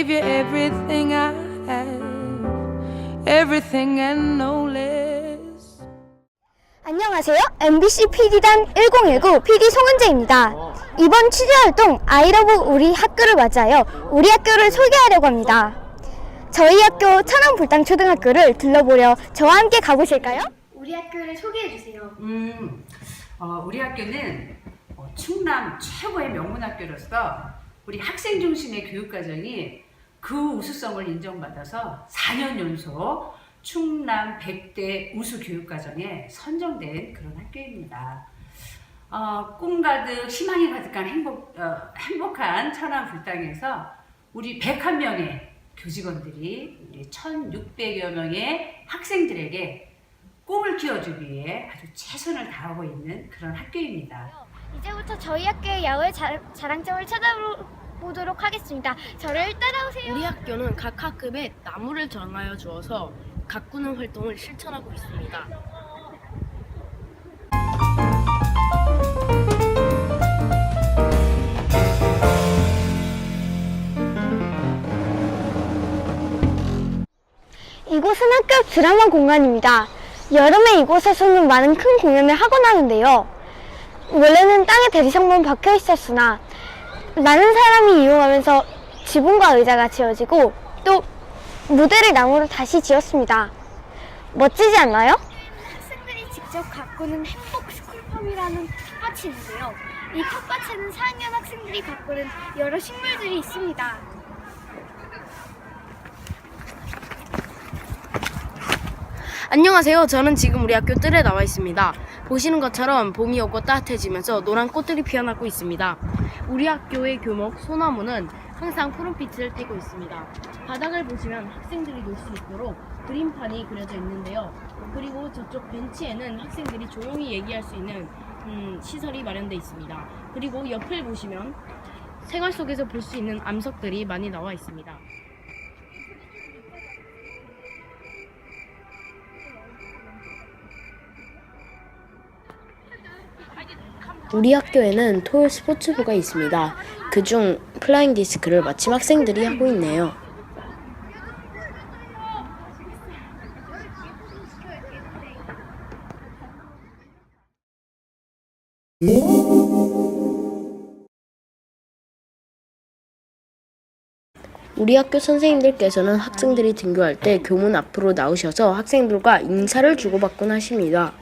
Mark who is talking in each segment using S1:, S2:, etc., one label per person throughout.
S1: gave you everything I have, everything and no less.
S2: 안녕하세요. MBC PD단 1019 PD 송은재입니다. 이번 취재 활동 아이러브 우리 학교를 맞아요. 우리 학교를 소개하려고 합니다. 저희 학교 천안 불당 초등학교를 둘러보려 저와 함께 가보실까요? 우리 학교를 소개해 주세요.
S3: 음, 어, 우리 학교는 어, 충남 최고의 명문 학교로서 우리 학생 중심의 교육 과정이 그 우수성을 인정받아서 4년 연속 충남 100대 우수 교육 과정에 선정된 그런 학교입니다. 어, 꿈 가득 희망이 가득한 행복, 어, 행복한 천안 불당에서 우리 101명의 교직원들이 우리 1,600여 명의 학생들에게 꿈을 키워주기 위해 아주 최선을 다하고 있는 그런 학교입니다.
S2: 이제부터 저희 학교의 야외 자, 자랑점을 찾아보 도록 하겠습니다. 저를 따라오세요.
S4: 우리 학교는 각 학급에 나무를 정하여 주어서 가꾸는 활동을 실천하고 있습니다.
S2: 이곳은 학교 드라마 공간입니다. 여름에 이곳에서는 많은 큰 공연을 하곤 하는데요. 원래는 땅에 대리석만 박혀 있었으나 많은 사람이 이용하면서 지붕과 의자가 지어지고 또 무대를 나무로 다시 지었습니다. 멋지지 않나요? 학생들이 직접 가꾸는 행복 스쿨팜이라는 텃밭이 있는데요. 이 텃밭에는 4학년 학생들이 가꾸는 여러 식물들이 있습니다.
S4: 안녕하세요. 저는 지금 우리 학교 뜰에 나와 있습니다. 보시는 것처럼 봄이 오고 따뜻해지면서 노란 꽃들이 피어나고 있습니다. 우리 학교의 교목 소나무는 항상 푸른빛을 띠고 있습니다. 바닥을 보시면 학생들이 놀 수 있도록 그림판이 그려져 있는데요. 그리고 저쪽 벤치에는 학생들이 조용히 얘기할 수 있는 음, 시설이 마련되어 있습니다. 그리고 옆을 보시면 생활 속에서 볼 수 있는 암석들이 많이 나와 있습니다. 우리 학교에는 토요 스포츠부가 있습니다. 그중 플라잉 디스크를 마침 학생들이 하고 있네요. 우리 학교 선생님들께서는 학생들이 등교할 때 교문 앞으로 나오셔서 학생들과 인사를 주고받곤 하십니다.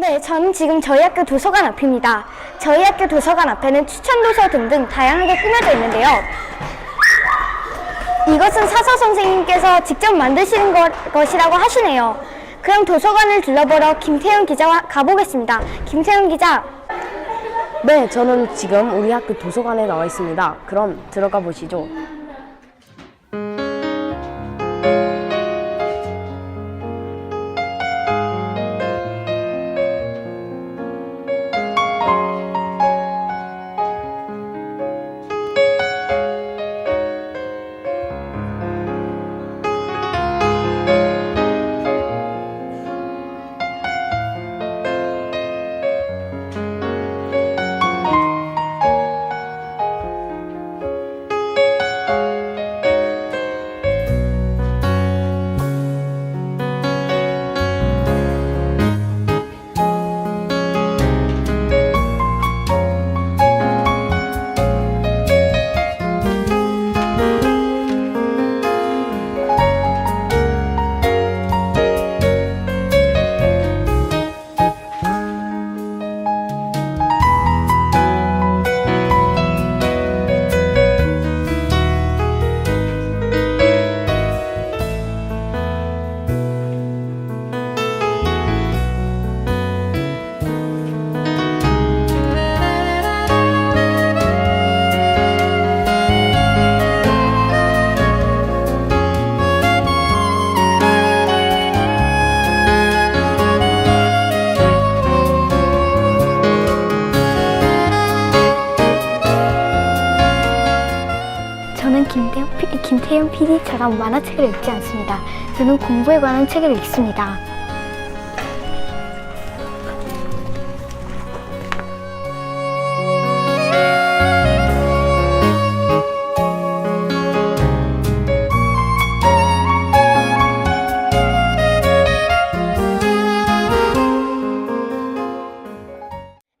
S2: 네, 저는 지금 저희 학교 도서관 앞입니다. 저희 학교 도서관 앞에는 추천 도서 등등 다양하게 꾸며져 있는데요. 이것은 사서 선생님께서 직접 만드신 것, 것이라고 하시네요. 그럼 도서관을 둘러보러 김태현 기자와 가보겠습니다. 김태현 기자,
S4: 네, 저는 지금 우리 학교 도서관에 나와 있습니다. 그럼 들어가 보시죠.
S2: 심리처럼 만화책을 읽지 않습니다. 저는 공부에 관한 책을 읽습니다.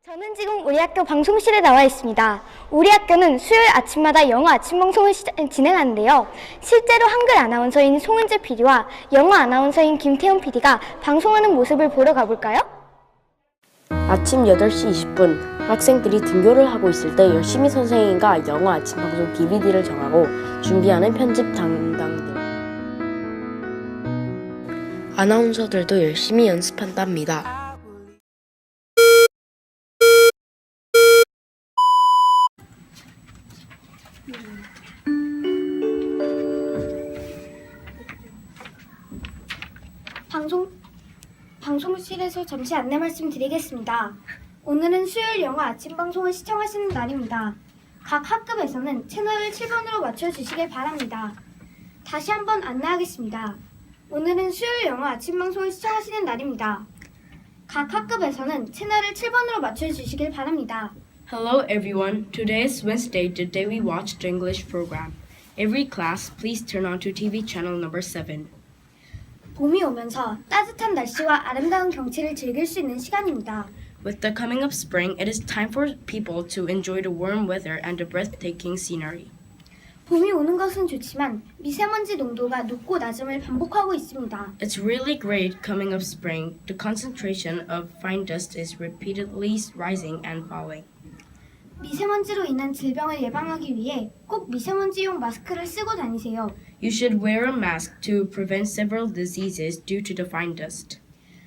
S2: 저는 지금 우리 학교 방송실에 나와 있습니다. 우리 학교는 수요일 아침마다 영어 아침 방송을 시- 진행하는데요. 실제로 한글 아나운서인 송은재 PD와 영어 아나운서인 김태훈 PD가 방송하는 모습을 보러 가볼까요?
S4: 아침 8시 20분 학생들이 등교를 하고 있을 때 열심히 선생님과 영어 아침 방송 DVD를 정하고 준비하는 편집 담당들 아나운서들도 열심히 연습한답니다.
S2: 잠시 안내 말씀드리겠습니다. 오늘은 수요일 영어 아침 방송을 시청하시는 날입니다. 각 학급에서는 채널을 7번으로 맞춰 주시길 바랍니다. 다시 한번 안내하겠습니다. 오늘은 수요일 영어 아침 방송을 시청하시는 날입니다. 각 학급에서는 채널을 7번으로 맞춰 주시길 바랍니다.
S4: Hello everyone. Today is Wednesday, the day we watch the English program. Every class, please turn on to TV channel number 7.
S2: 봄이 오면서 따뜻한 날씨와 아름다운 경치를 즐길 수 있는 시간입니다.
S4: With the coming of spring, it is time for people to enjoy the warm weather and the breathtaking scenery.
S2: 봄이 오는 것은 좋지만 미세먼지 농도가 높고 낮음을 반복하고 있습니다.
S4: It's really great coming of spring. The concentration of fine dust is repeatedly rising and falling.
S2: 미세먼지로 인한 질병을 예방하기 위해 꼭 미세먼지용 마스크를 쓰고 다니세요.
S4: You should wear a mask to prevent several diseases due to the fine dust.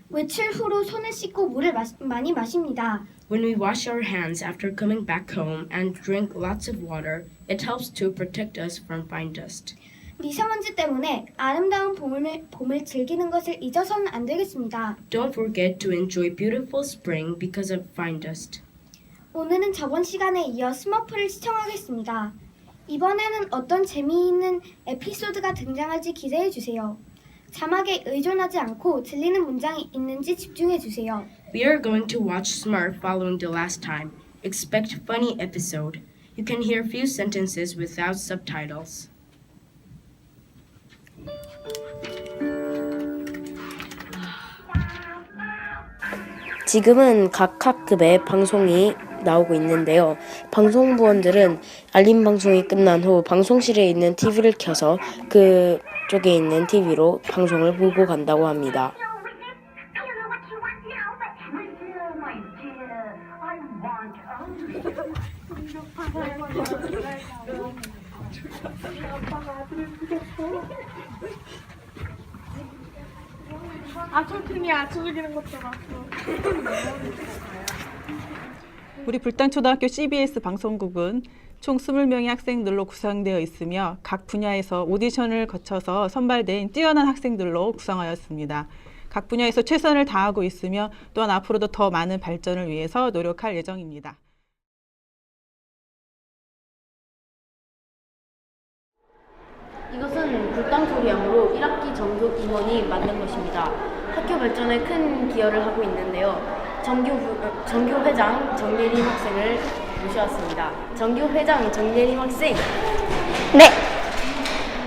S2: 외출 후로 손을 씻고 물을 마시- 많이 마십니다.
S4: When we wash our hands after coming back home and drink lots of water, it helps to protect us from fine dust.
S2: 미세먼지 때문에 아름다운 봄을, 봄을 즐기는 것을 잊어서는 안 되겠습니다.
S4: Don't forget to enjoy beautiful spring because of fine dust.
S2: 오늘은 저번 시간에 이어 스머프를 시청하겠습니다. 이번에는 어떤 재미있는 에피소드가 등장할지 기대해 주세요. 자막에 의존하지 않고 들리는 문장이 있는지 집중해 주세요.
S4: We are going to watch Smurf following the last time. Expect funny episode. You can hear few sentences without subtitles. 지금은 각 학급의 방송이 나오고 있는데요. 방송부원들은 알림 방송이 끝난 후 방송실에 있는 TV를 켜서 그 쪽에 있는 TV로 방송을 보고 간다고 합니다.
S5: 우리 불당초등학교 CBS 방송국은 총 20명의 학생들로 구성되어 있으며 각 분야에서 오디션을 거쳐서 선발된 뛰어난 학생들로 구성하였습니다. 각 분야에서 최선을 다하고 있으며 또한 앞으로도 더 많은 발전을 위해서 노력할 예정입니다.
S4: 이것은 불당소리함으로 1학기 정규 임원이 만든 것입니다. 학교 발전에 큰 기여를 하고 있는데요. 정규, 부- 어, 정규 회장 정예림 학생을 모셔왔습니다. 정규 회장 정예림 학생,
S2: 네,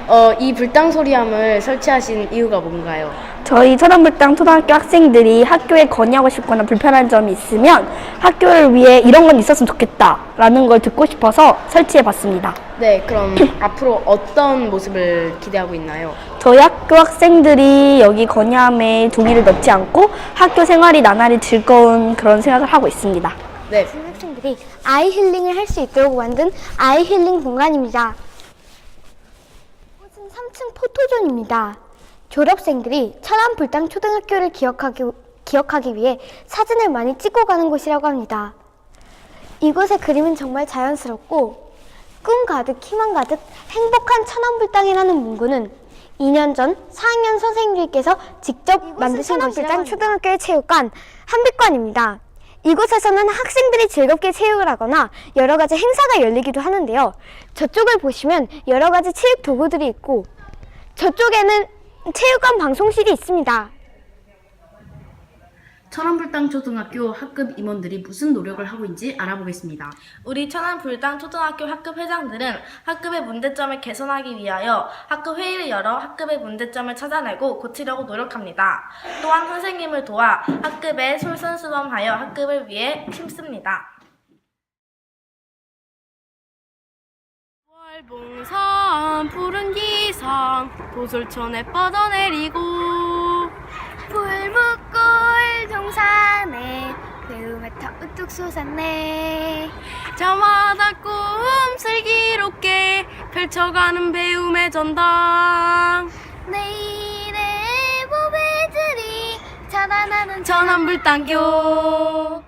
S4: 어, 이 불당소리함을 설치하신 이유가 뭔가요?
S6: 저희 천안불당 초등학교 학생들이 학교에 건의하고 싶거나 불편한 점이 있으면 학교를 위해 이런 건 있었으면 좋겠다라는 걸 듣고 싶어서 설치해 봤습니다.
S4: 네, 그럼 앞으로 어떤 모습을 기대하고 있나요?
S6: 저희 학교 학생들이 여기 건의함에 동의를 넣지 않고 학교 생활이 나날이 즐거운 그런 생각을 하고 있습니다.
S4: 네,
S2: 학생들이 아이 힐링을 할 수 있도록 만든 아이 힐링 공간입니다. 이곳은 3층 포토존입니다. 졸업생들이 천안 불당 초등학교를 기억하기, 기억하기 위해 사진을 많이 찍고 가는 곳이라고 합니다. 이곳의 그림은 정말 자연스럽고 꿈 가득 희망 가득 행복한 천안불당이라는 문구는 2년 전 4학년 선생님들께서 직접 만드신 천안불당 초등학교의 체육관 한빛관입니다. 이곳에서는 학생들이 즐겁게 체육을 하거나 여러 가지 행사가 열리기도 하는데요. 저쪽을 보시면 여러 가지 체육 도구들이 있고 저쪽에는 체육관 방송실이 있습니다.
S4: 천안불당 초등학교 학급 임원들이 무슨 노력을 하고 있는지 알아보겠습니다.
S7: 우리 천안 불당 초등학교 학급 회장들은 학급의 문제점을 개선하기 위하여 학급 회의를 열어 학급의 문제점을 찾아내고 고치려고 노력합니다. 또한 선생님을 도와 학급에 솔선수범하여 학급을 위해 힘씁니다.
S4: 봉산 푸른 기상 도솔천에 뻗어내리고.
S8: 풀무골 동산에 배움에 터 우뚝 솟았네.
S4: 저마다 꿈 슬기롭게 펼쳐가는 배움의 전당.
S8: 내일의 보배들이 자라나는
S4: 전환불당교